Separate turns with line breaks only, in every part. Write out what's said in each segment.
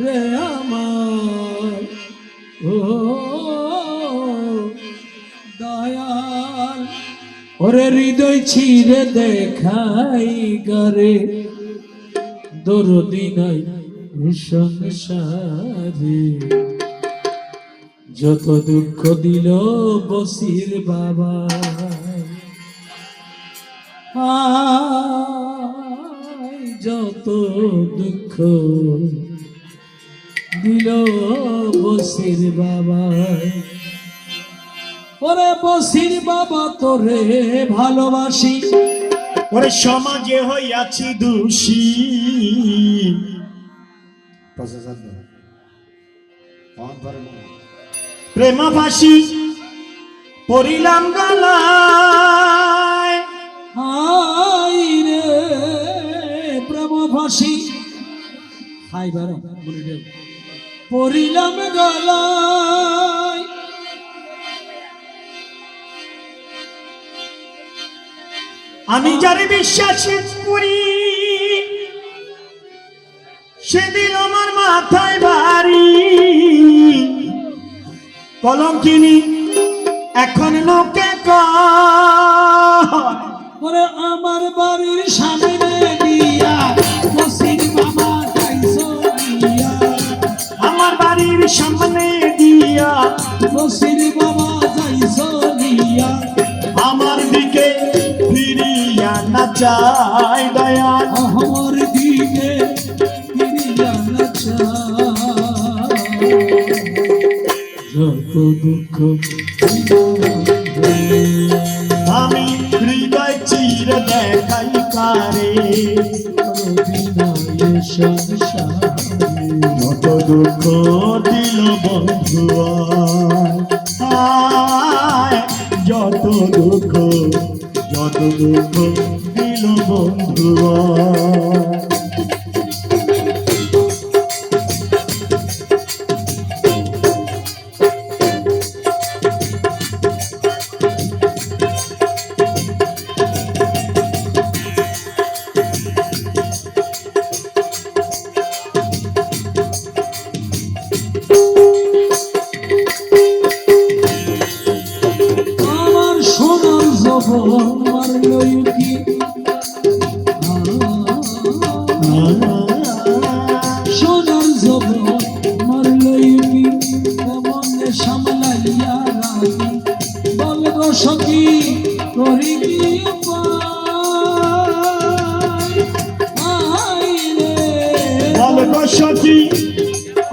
রে আমার। ওরে হৃদয় ছিঁড়ে দেখাই গরে। দরদি সংসারে। যত দুঃখ দিল বসির বাবা। যত দুঃখ দিল বসির বাবা। ওরে বসির বাবা, তোরে ভালোবাসি।
ওরে সমাজে হইয়াছি দোষী। প্রেমাভাসী পরিলাম গালায়
হাই রে প্রেম ফাঁসি হাই বারো গলায়।
আমি যারে বিশ্বাস করি, সেদিন আমার মাথায় বাড়ি কলম কিনি এখন লোকে কয়
ওরে আমার বাড়ির সামনে
কত দুঃখ দিল বন্ধু যত দুঃখ যত দুঃখ দিল বন্ধু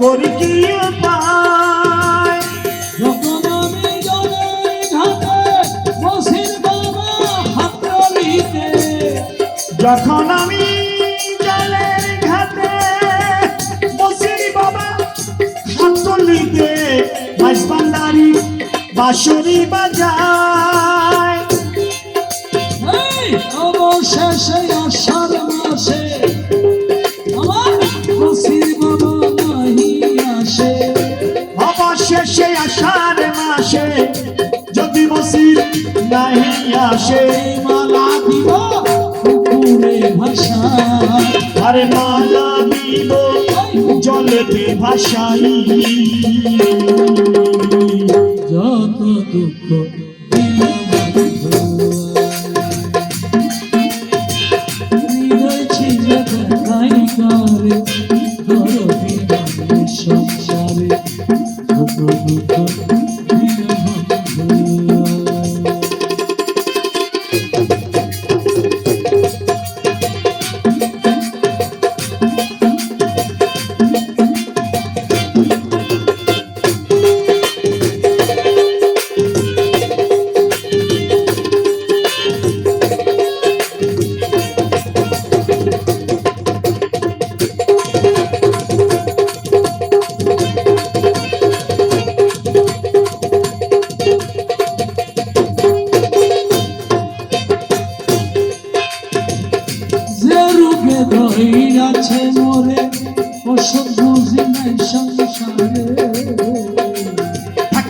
করি কি যখন আমি জলের ঘাটে বসির বাবা
হাতলিতে মাছ ভান্ডারি বাজায়।
অবশেষে আষাঢ়
অবশেষে আষাঢ় মাসে যদি বসির নাহি আসে,
মালা দিব পুকুরে ভাষা।
আরে মালা দিব জলেতে ভাষাই
যত দুঃখ Thank you.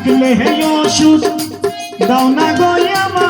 থাকলে হে ওষুধ। দাও না গো আমায়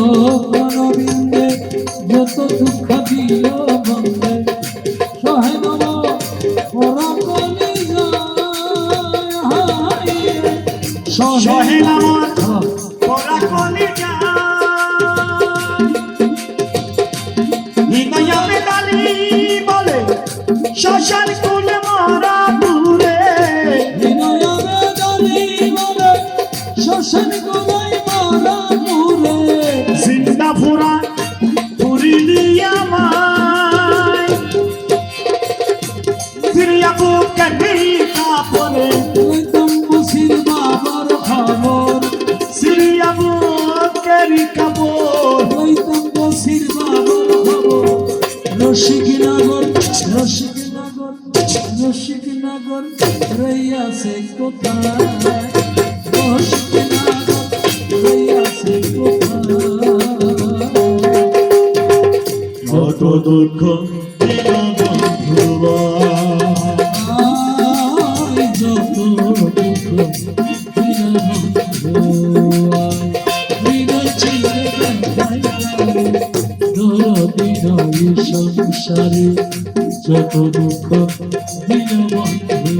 গো অরবিন্দে যত দুঃখ দিল বন্দে সহে নব পরকলি
সহে আমার
হ্যাঁ,
ওরা কলি হিমায়ামে কালি বলে শ্মশান
লইতাম বসির বাবার রসিক নগর রসিক নগর রসিক নগর রইয়াছে কোথায়? রসিক নগর রইয়াছে কোথায়?
কত দুঃখ দিল
সংসারে যত দুঃখ দিল বন্ধু